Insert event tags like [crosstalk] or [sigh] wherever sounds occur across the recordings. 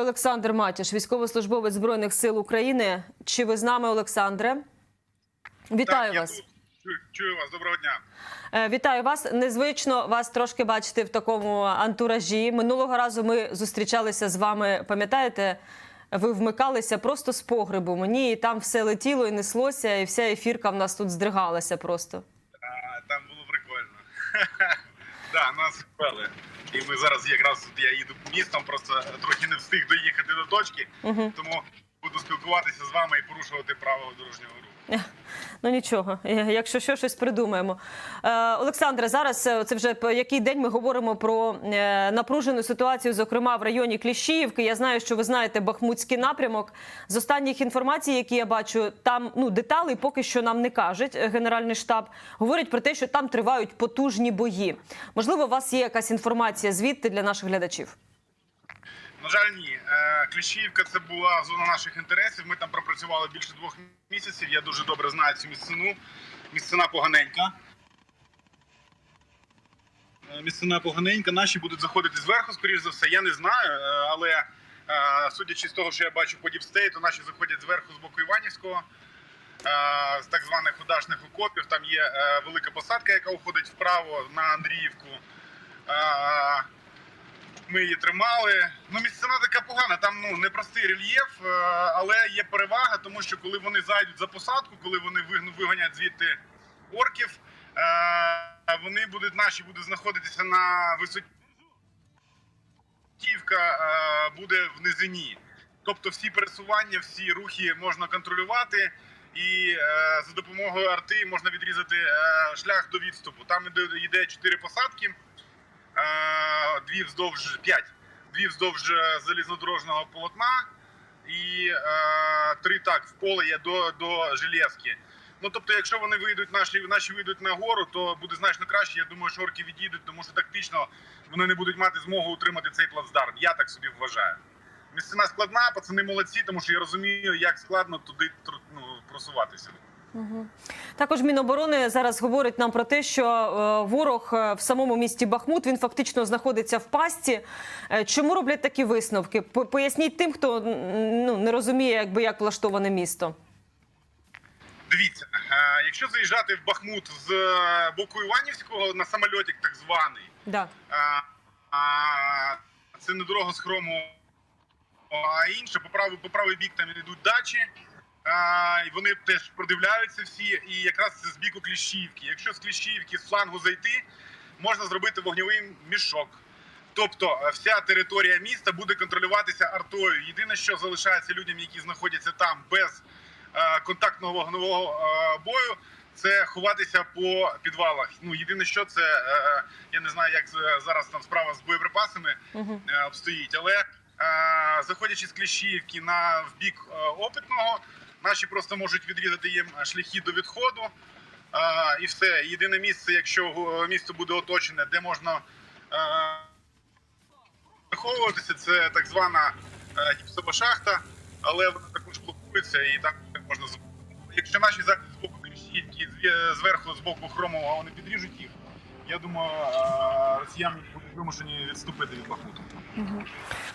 Олександр Матіш, військовослужбовець збройних сил України. Чи ви з нами, Олександре? Вітаю так, я вас. тут. Чую, вас. Доброго дня. Е, Вітаю вас. Незвично вас трошки бачити в такому антуражі. Минулого разу ми зустрічалися з вами. Пам'ятаєте, ви вмикалися просто з погребу. Мені і там все летіло і неслося, і вся ефірка в нас тут здригалася просто. А, там було прикольно. [laughs] да, нас впели. І ми зараз якраз я їду містом, просто трохи не встиг доїхати до точки, Угу. тому буду спілкуватися з вами і порушувати правила дорожнього руху. Ну нічого, е, якщо що, щось придумаємо. Е, Олександре, зараз е, це вже який день ми говоримо про е, напружену ситуацію, зокрема в районі Кліщіївки. Я знаю, що ви знаєте Бахмутський напрямок. З останніх інформацій, які я бачу, там ну деталей поки що нам не кажуть. Генеральний штаб говорять про те, що там тривають потужні бої. Можливо, у вас є якась інформація звідти для наших глядачів. На жаль, ні. Е, Кліщіївка це була зона наших інтересів. Ми там пропрацювали більше двох місяців. Я дуже добре знаю цю місцину. Місцина поганенька. Е, Місцина поганенька. Наші будуть заходити зверху, скоріш за все. Я не знаю, е, але судячи з того, що я бачу по діпстейту, наші заходять зверху з боку Іванівського. З так званих удачних окопів там є велика посадка, яка уходить вправо на Андріївку. Ми її тримали. Ну, місцина така погана, там ну непростий рельєф, е, але є перевага, тому що коли вони зайдуть за посадку, коли вони вигонять звідти орків, е, вони будуть наші будуть знаходитися на висоті. Київка е, буде в низині. Тобто всі пересування, всі рухи можна контролювати, і за допомогою арти можна відрізати шлях до відступу. Там йде чотири посадки, дві вздовж п'ять, дві вздовж е, залізнодорожного полотна і е, три так в поле є до, до Железки. Ну тобто, якщо вони вийдуть, наші наші вийдуть на гору, то буде значно краще. Я думаю, що орки відійдуть, тому що тактично вони не будуть мати змогу утримати цей плацдарм. Я так собі вважаю. Місцина складна, пацани молодці, тому що я розумію, як складно туди ну, просуватися. Також Міноборони зараз говорить нам про те, що е, ворог е, в самому місті Бахмут він фактично знаходиться в пастці. Е, Чому роблять такі висновки? Поясніть тим, хто ну не розуміє, якби як влаштоване місто. Дивіться, якщо заїжджати в Бахмут з боку Іванівського на самольотик, так званий, Да. це не дорога з хрому, а інше, по правий, по правий бік там йдуть дачі. А, і вони теж продивляються всі, і якраз це з біку Кліщівки. Якщо з Кліщівки з флангу зайти, можна зробити вогневий мішок. Тобто е, вся територія міста буде контролюватися артою. Єдине, що залишається людям, які знаходяться там без е, контактного вогневого е, бою, це ховатися по підвалах. Ну єдине, що це е, я не знаю, як з- зараз там справа з боєприпасами е, обстоїть, але е, заходячи з Кліщіївки на в бік е, опитного, наші просто можуть відрізати їм шляхи до відходу. Е, і все. Єдине місце, якщо е, місто буде оточене, де можна е, заховуватися, це так звана е, гіпсова шахта, але вона також блокується і там можна Якщо наші захід з боку звє- зверху з боку Хромова, вони підріжуть їх. Я думаю, е, росіяни будуть вимушені відступити від Бахмуту.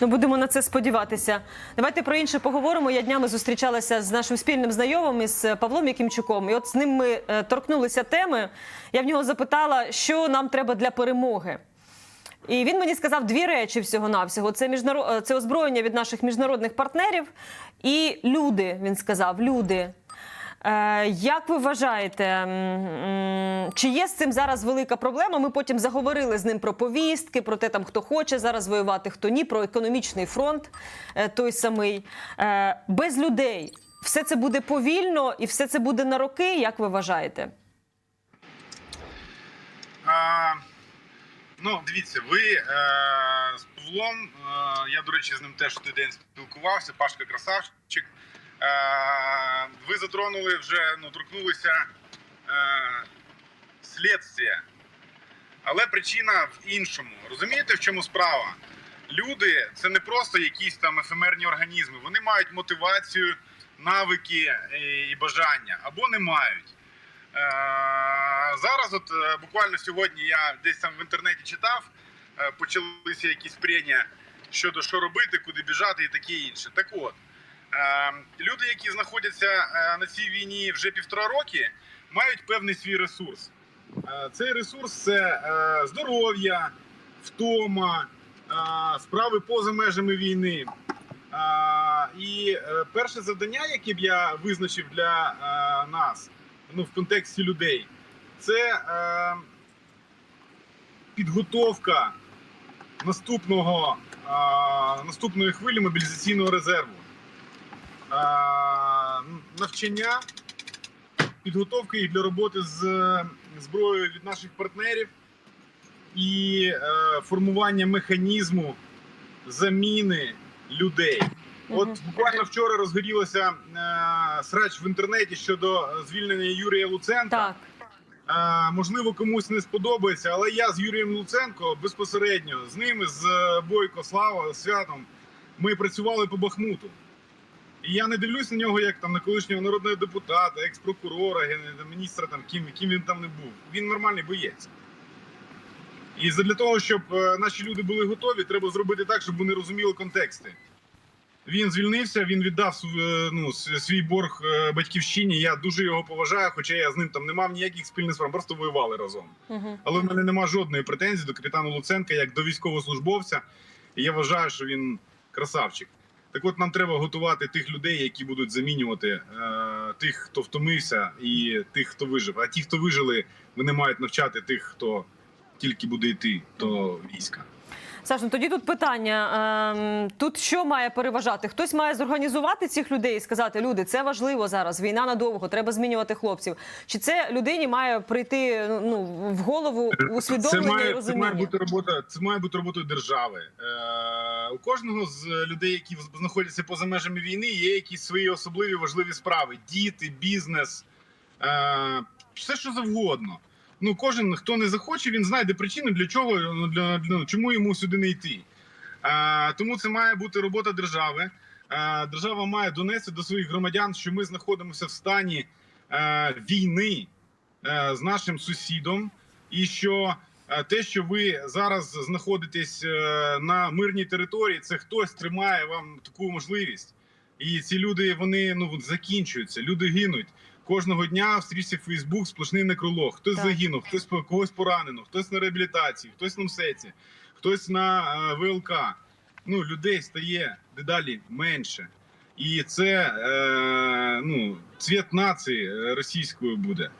Ну, будемо на це сподіватися. Давайте про інше поговоримо. Я днями зустрічалася з нашим спільним знайомим із Павлом Якимчуком. І от з ним ми е, торкнулися теми. Я в нього запитала, що нам треба для перемоги. І він мені сказав дві речі всього-навсього: це міжнаро... е, це озброєння від наших міжнародних партнерів і люди. Він сказав: люди. Е, Як ви вважаєте, чи є з цим зараз велика проблема? Ми потім заговорили з ним про повістки, про те, там хто хоче зараз воювати, хто ні, про економічний фронт е, той самий. Е, Без людей все це буде повільно і все це буде на роки. Як ви вважаєте? А, ну, дивіться, ви е, з Павлом, е, я, до речі, з ним теж той день спілкувався, Пашка красавчик. Ви затронули вже, ну, торкнулися е, слідствія. Але причина в іншому. Розумієте, в чому справа? Люди це не просто якісь там ефемерні організми. Вони мають мотивацію, навики е, і бажання або не мають. Е, Зараз, от буквально сьогодні я десь там в інтернеті читав, почалися якісь прення щодо що робити, куди біжати і таке інше. Так от, люди, які знаходяться е, на цій війні вже півтора роки, мають певний свій ресурс. Е, Цей ресурс це е, здоров'я, втома, е, справи поза межами війни. Е, І е, перше завдання, яке б я визначив для е, нас, ну в контексті людей, це е, підготовка наступного е, наступної хвилі мобілізаційного резерву. Е, навчання, підготовка їх для роботи з е, зброєю від наших партнерів і е, формування механізму заміни людей. От буквально вчора розгорілося е, срач в інтернеті щодо звільнення Юрія Луценка. Так, Е, можливо, комусь не сподобається, але я з Юрієм Луценко безпосередньо з ними, з е, Бойко, Слава, Святом, ми працювали по Бахмуту. І я не дивлюсь на нього як там на колишнього народного депутата, екс-прокурора, міністра, там, ким, ким він там не був. Він нормальний боєць. І для того, щоб е, наші люди були готові, треба зробити так, щоб вони розуміли контексти. Він звільнився, він віддав е, ну, свій борг е, батьківщині. Я дуже його поважаю, хоча я з ним там не мав ніяких спільних справ, просто воювали разом. угу. Але в мене нема жодної претензії до капітана Луценка як до військовослужбовця. І я вважаю, що він красавчик. Так от нам треба готувати тих людей, які будуть замінювати е, тих, хто втомився, і тих, хто вижив. А ті, хто вижили, вони мають навчати тих, хто тільки буде йти до війська. Саш, ну тоді тут питання: ем, тут що має переважати? Хтось має зорганізувати цих людей і сказати: люди, це важливо зараз. Війна надовго, треба змінювати хлопців. Чи це людині має прийти ну в голову Це усвідомлення і має, це має бути робота. Це має бути роботою держави. У кожного з людей, які знаходяться поза межами війни, є якісь свої особливі важливі справи: діти, бізнес, е, все що завгодно. Ну, кожен, хто не захоче, він знайде причину, для чого ну, для, для чому йому сюди не йти. Е, тому це має бути робота держави. Е, держава має донести до своїх громадян, що ми знаходимося в стані е, війни е, з нашим сусідом, і що те, що ви зараз знаходитесь е, на мирній території, це хтось тримає вам таку можливість. І ці люди вони ну закінчуються. Люди гинуть кожного дня. В стрічці Фейсбук сплошний некролог. Хтось Так. загинув, хтось когось поранено, хтось на реабілітації, хтось на МСЕЦі, хтось на е, ВЛК. Ну людей стає дедалі менше. І це е, ну, цвіт нації е, російської буде.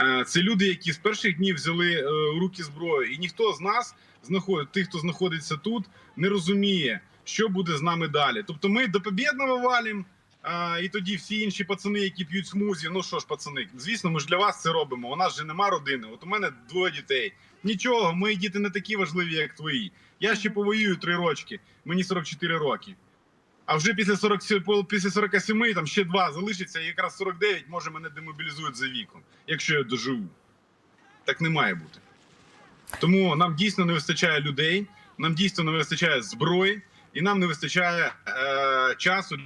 Е, Це люди, які з перших днів взяли е, у руки зброю, і ніхто з нас, знаход- тих, хто знаходиться тут, не розуміє, що буде з нами далі. Тобто, ми до побєдного валім, е, і тоді всі інші пацани, які п'ють смузі, ну що ж, пацани, звісно, ми ж для вас це робимо. У нас же нема родини. От у мене двоє дітей. Нічого, мої діти не такі важливі, як твої. Я ще повоюю три рочки, мені 44 роки. А вже після 40, після 47 там ще два залишиться, і якраз 49 може мене демобілізують за віком, якщо я доживу. Так не має бути. Тому нам дійсно не вистачає людей, нам дійсно не вистачає зброї, і нам не вистачає е, часу.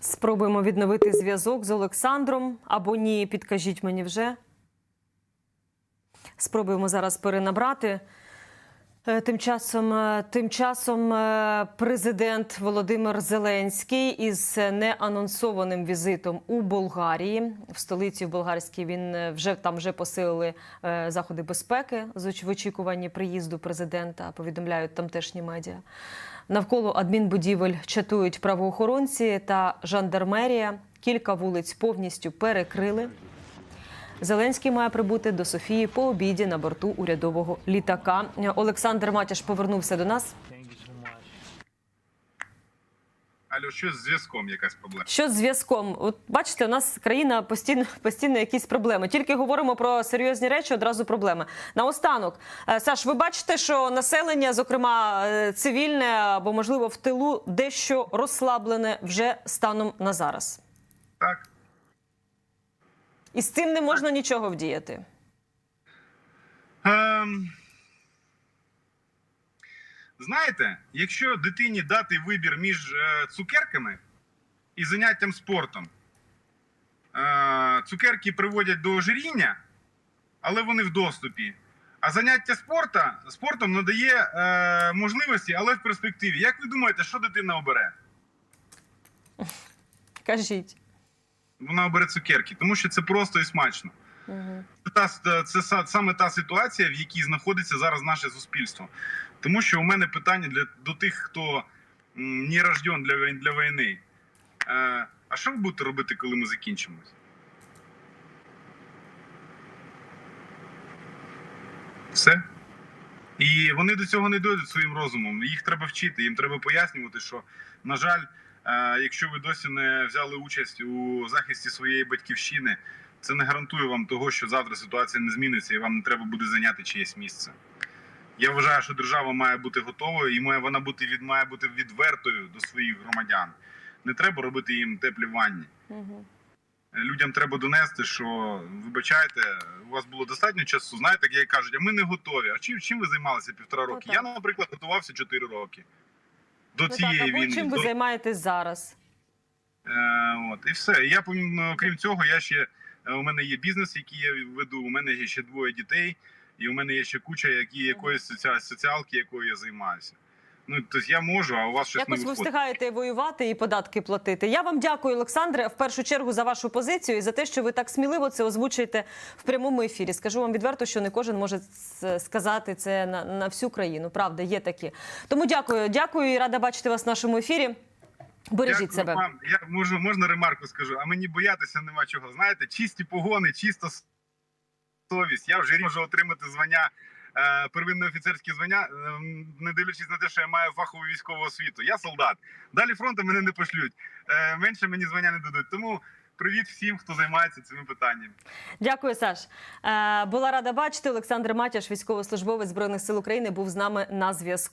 Спробуємо відновити зв'язок з Олександром або ні, підкажіть мені вже. Спробуємо зараз перенабрати. Е, Тим часом, е, тим часом е, президент Володимир Зеленський із неанонсованим візитом у Болгарії в столиці в болгарській він вже там вже посилили заходи безпеки в очікуванні приїзду президента. Повідомляють тамтешні медіа. Навколо адмінбудівель чатують правоохоронці та жандармерія. Кілька вулиць повністю перекрили. Зеленський має прибути до Софії по обіді на борту урядового літака. Олександр Матяш повернувся до нас. Алло, що з зв'язком якась проблема? Що з зв'язком? От бачите, у нас країна постійно постійно якісь проблеми. Тільки говоримо про серйозні речі, одразу проблеми. Наостанок, е, Саш, ви бачите, що населення, зокрема е, цивільне або можливо в тилу, дещо розслаблене вже станом на зараз. Так. І з цим не можна нічого вдіяти. Ем... Знаєте, якщо дитині дати вибір між е, цукерками і заняттям спортом, е, цукерки приводять до ожиріння, але вони в доступі. А заняття спорта, спортом надає е, можливості, але в перспективі. Як ви думаєте, що дитина обере? Кажіть. Вона обере цукерки, тому що це просто і смачно. Угу. Це, та, це саме та ситуація, в якій знаходиться зараз наше суспільство. Тому що у мене питання для, до тих, хто не рожден для, для війни. Е, а що ви будете робити, коли ми закінчимось? Все. І вони до цього не дойдуть своїм розумом. Їх треба вчити, їм треба пояснювати, що, на жаль, е, якщо ви досі не взяли участь у захисті своєї батьківщини, це не гарантує вам того, що завтра ситуація не зміниться і вам не треба буде зайняти чиєсь місце. Я вважаю, що держава має бути готовою і має вона бути від має бути відвертою до своїх громадян. Не треба робити їм теплі ванні. Угу. Людям треба донести, що вибачайте, у вас було достатньо часу. Знаєте, як кажуть, а ми не готові. А чим, чим ви займалися півтора роки? Я, наприклад, готувався 4 роки до Ну, так, цієї або війни. чим ви до- займаєтесь зараз? Е, от, і все. Я крім цього, я ще е, у мене є бізнес, який я веду. У мене є ще двоє дітей, і у мене є ще куча які, якоїсь соціалки, якою я займаюся. Ну тобто я можу, а у вас щось Якось не ви встигаєте воювати і податки платити. Я вам дякую, Олександре, в першу чергу за вашу позицію і за те, що ви так сміливо це озвучуєте в прямому ефірі. Скажу вам відверто, що не кожен може сказати це на, на всю країну. Правда, є такі. Тому дякую, дякую і рада бачити вас в нашому ефірі. Бережіть Дякую себе. Вам. Я можу можна ремарку скажу, а мені боятися нема чого. Знаєте, чисті погони, чиста с- совість. Я вже можу отримати звання. Е, Первинне офіцерське звання, е, не дивлячись на те, що я маю фахову військову освіту. Я солдат. Далі фронту мене не пошлють. Е, Менше мені звання не дадуть. Тому привіт всім, хто займається цими питаннями. Дякую, Саш. Була рада бачити. Олександр Матяш, військовослужбовець збройних сил України, був з нами на зв'язку.